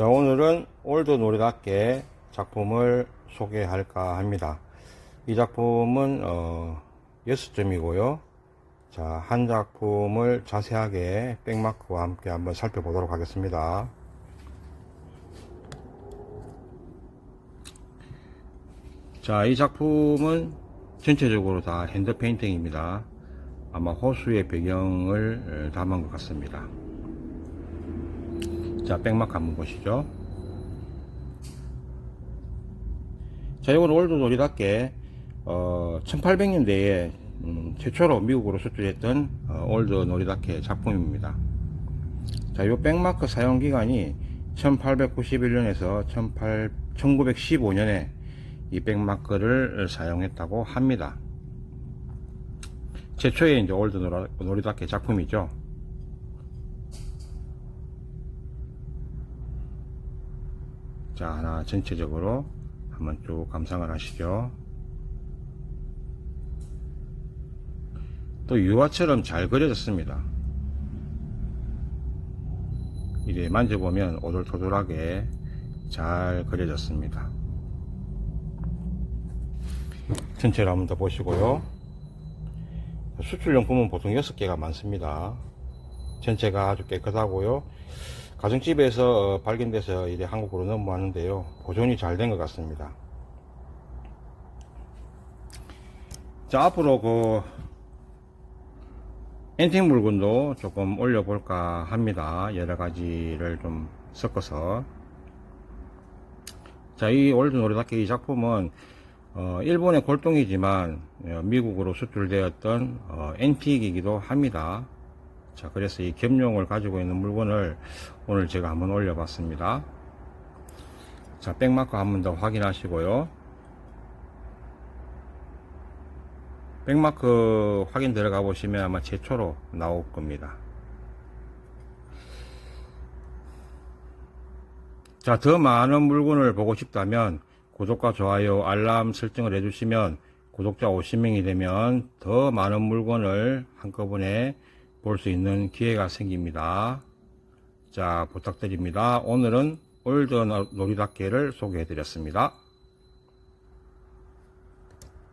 자 오늘은 올드 놀이답게 작품을 소개할까 합니다. 이 작품은 어, 6점이고요. 자 한 작품을 자세하게 백마크와 함께 한번 살펴보도록 하겠습니다. 자 이 작품은 전체적으로 다 핸드 페인팅입니다. 아마 호수의 배경을 어, 담은 것 같습니다 자, 백마크 한번 보시죠. 자, 이건 올드 놀이답게, 어, 1800년대에, 음, 최초로 미국으로 수출했던, 어, 올드 놀이답게 작품입니다. 자, 이 백마크 사용 기간이 1891년에서 18, 1915년에 이 백마크를 사용했다고 합니다. 최초의 이제 올드 놀이답게 작품이죠. 자, 하나 전체적으로 한번 쭉 감상을 하시죠. 또 유화처럼 잘 그려졌습니다. 이게 만져보면 오돌토돌하게 잘 그려졌습니다. 전체를 한번 더 보시고요. 수출용품은 보통 6개가 많습니다. 전체가 아주 깨끗하고요. 가정집에서 어, 발견돼서 이제 한국으로 넘어왔는데요. 보존이 잘 된 것 같습니다. 자, 앞으로 그 엔팅 물건도 조금 올려볼까 합니다. 여러 가지를 좀 섞어서. 자, 이 올드 노래답게 이 작품은 어, 일본의 골동이지만 어, 미국으로 수출되었던 어, 엔틱이기도 합니다. 자, 그래서 이 겸용을 가지고 있는 물건을 오늘 제가 한번 올려 봤습니다. 자, 백마크 한번 더 확인하시고요. 백마크 확인 들어가 보시면 아마 최초로 나올 겁니다. 자, 더 많은 물건을 보고 싶다면 구독과 좋아요, 알람 설정을 해주시면 구독자 50명이 되면 더 많은 물건을 한꺼번에 볼 수 있는 기회가 생깁니다. 자, 부탁드립니다. 오늘은 올드 놀이답게를 소개해 드렸습니다.